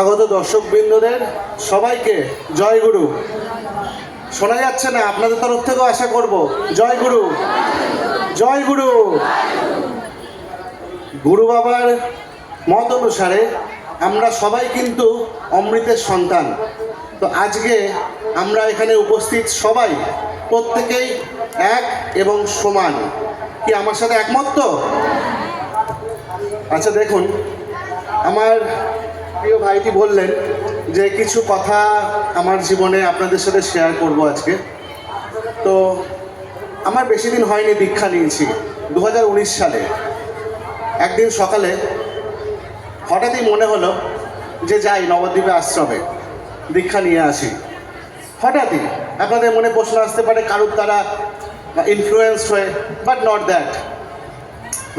আগত দর্শকবৃন্দদের সবাইকে জয় গুরু। শোনা যাচ্ছে না, আপনাদের তরফ থেকেও আশা করব, জয় গুরু জয় গুরু। গুরু বাবার মত অনুসারে আমরা সবাই কিন্তু অমৃতের সন্তান। তো আজকে আমরা এখানে উপস্থিত সবাই, প্রত্যেকেই এক এবং সমান। কি আমার সাথে একমত? তো আচ্ছা দেখুন, আমার প্রিয় ভাইটি বললেন যে কিছু কথা আমার জীবনে আপনাদের সাথে শেয়ার করব আজকে। তো আমার বেশি দিন হয়নি দীক্ষা নিয়েছি দু হাজার উনিশ সালে। একদিন সকালে হঠাৎই মনে হলো যে যাই, নবদ্বীপে আশ্রমে দীক্ষা নিয়ে আসি। হঠাৎই আপনাদের মনে প্রশ্ন আসতে পারে, কারুর দ্বারা ইনফ্লুয়েন্সড হয়ে বাট নট দ্যাট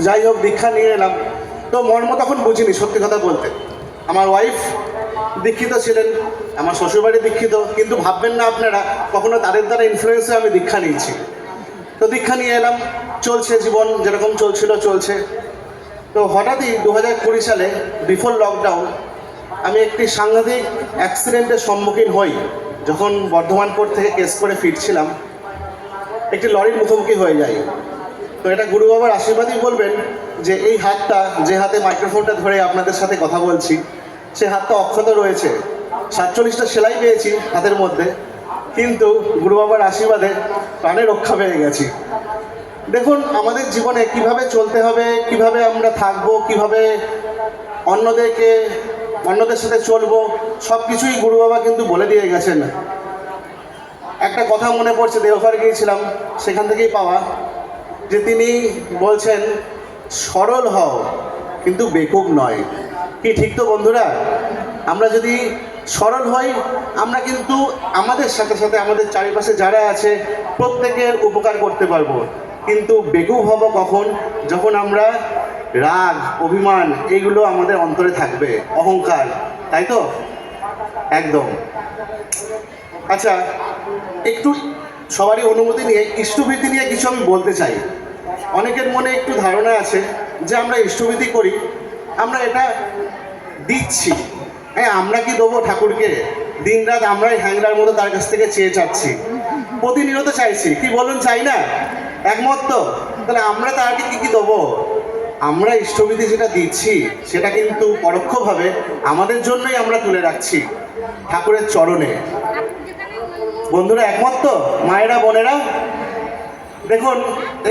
যাই হোক, দীক্ষা নিয়ে এলাম। তো মর্ম তখন বুঝিনি, সত্যি কথা বলতে। আমার ওয়াইফ দীক্ষিত ছিলেন, আমার শ্বশুরবাড়ি দীক্ষিত, কিন্তু ভাববেন না আপনারা, কখনো তাদের দ্বারা ইনফ্লুয়েন্সে আমি দীক্ষা নিয়েছি। তো দীক্ষা নিয়ে এলাম, চলছে জীবন যেরকম চলছিল, চলছে। তো হঠাৎই দু হাজার কুড়ি সালে বিফোর লকডাউন আমি একটি সাংঘাতিক অ্যাক্সিডেন্টের সম্মুখীন হই, যখন বর্ধমানপুর থেকে কেস করে ফিরছিলাম। একটি লরির মুখোমুখি হয়ে যাই তো এটা গুরু বাবার আশীর্বাদই বলবেন যে এই হাতটা, যে হাতে মাইক্রোফোনটা ধরে আপনাদের সাথে কথা বলছি, সে হাতটা অক্ষত রয়েছে। সাতচল্লিশটা সেলাই পেয়েছি হাতের মধ্যে, কিন্তু গুরু বাবার আশীর্বাদে প্রাণে রক্ষা পেয়ে গেছি। দেখুন, আমাদের জীবনে কীভাবে চলতে হবে, কীভাবে আমরা থাকব, কীভাবে অন্যদেরকে, অন্যদের সাথে চলবো সব কিছুই গুরু বাবা কিন্তু বলে দিয়ে গেছেন। একটা কথা মনে পড়ছে, দেওঘর গিয়েছিলাম, সেখান থেকেই পাওয়া, যে তিনি বলছেন সরল হও, কিন্তু বেকুব নয়। কি ঠিক তো বন্ধুরা? আমরা যদি সরল হই, আমরা কিন্তু আমাদের সাথে সাথে আমাদের চারিপাশে যারা আছে, প্রত্যেকের উপকার করতে পারব। কিন্তু বেকুব হব কখন? যখন আমরা রাগ, অভিমান এইগুলো আমাদের অন্তরে থাকবে, অহংকার, তাই তো? একদম। আচ্ছা একটু সবারই অনুমতি নিয়ে, ইষ্টভীতি নিয়ে কিছু আমি বলতে চাই। অনেকের মনে একটু ধারণা আছে যে আমরা ইষ্টভীতি করি, আমরা এটা দিচ্ছি। হ্যাঁ আমরা কি দেবো ঠাকুরকে? দিনরাত আমরাই হ্যাংরার মতো তার কাছ থেকে চেয়ে চাচ্ছি। প্রতিনিয়ত চাইছি। কি বলুন, চাই না? একমত তো? তাহলে আমরা তাকে কি কি দেবো? আমরা ইষ্টভীতি যেটা দিচ্ছি, সেটা কিন্তু পরোক্ষভাবে আমাদের জন্যই আমরা তুলে রাখছি ঠাকুরের চরণে। বন্ধুরা, একমত তো? মায়েরা, বোনেরা? দেখুন,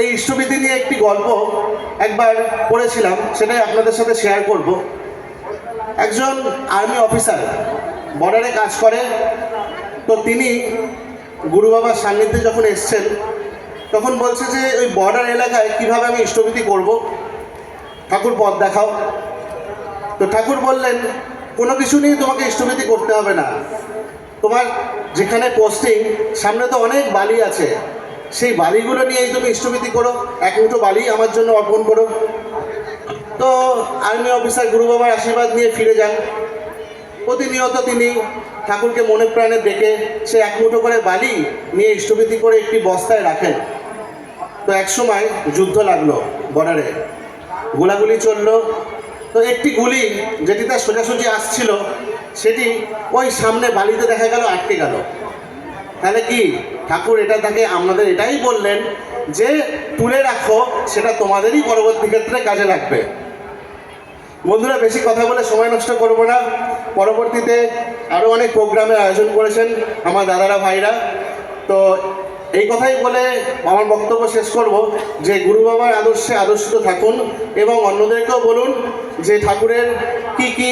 এই ইষ্টবিধি নিয়ে একটি গল্প একবার পড়েছিলাম, সেটাই আপনাদের সাথে শেয়ার করব। একজন আর্মি অফিসার বর্ডারে কাজ করে, তো তিনি গুরু বাবার সান্নিধ্যে যখন এসছেন, তখন বলছে যে, ওই বর্ডার এলাকায় কীভাবে আমি ইষ্টবিধি করব? ঠাকুর পথ দেখাও। তো ঠাকুর বললেন, কোনো কিছু নিয়ে তোমাকে ইষ্টবিধি করতে হবে না। তোমার যেখানে পোস্টিং সামনে তো অনেক বালি আছে। সেই বালিগুলো নিয়েই তুমি ইষ্টবিধি করো, এক মুঠো বালি আমার জন্য অর্পণ করো। তো আর্মি অফিসার গুরু বাবার আশীর্বাদ নিয়ে ফিরে যান। প্রতিনিয়ত তিনি ঠাকুরকে মনে প্রাণে ডেকে সে এক মুঠো করে বালি নিয়ে ইষ্টবিধি করে একটি বস্তায় রাখেন। তো এক সময় যুদ্ধ লাগল বর্ডারে। গোলাগুলি চলল। তো একটি গুলি যেটি তার সোজাসুজি আসছিল, সেটি ওই সামনে বালিতে দেখা গেল, আটকে গেল। তাহলে কি? ঠাকুর এটা তাকে আমাদের এটাই বললেন যে তুলে রাখো, সেটা তোমাদেরই পরবর্তী ক্ষেত্রে কাজে লাগবে। বন্ধুরা, বেশি কথা বলে সময় নষ্ট করব না। পরবর্তীতে আরও অনেক প্রোগ্রামের আয়োজন করেছেন আমার দাদারা, ভাইরা। তো এই কথাই বলে আমার বক্তব্য শেষ করব যে গুরু বাবার আদর্শে আদর্শিত থাকুন এবং অন্যদেরকেও বলুন যে ঠাকুরের কি কি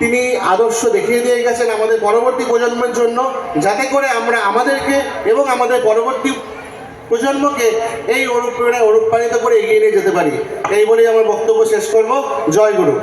তিনি আদর্শ দেখিয়ে দিয়ে গেছেন আমাদের পরবর্তী প্রজন্মের জন্য, যাতে করে আমরা আমাদেরকে এবং আমাদের পরবর্তী প্রজন্মকে এই অনুপ্রেরণায় অনুপ্রাণিত করে এগিয়ে নিয়ে যেতে পারি। এই বলেই আমার বক্তব্য শেষ করব। জয় গুরু।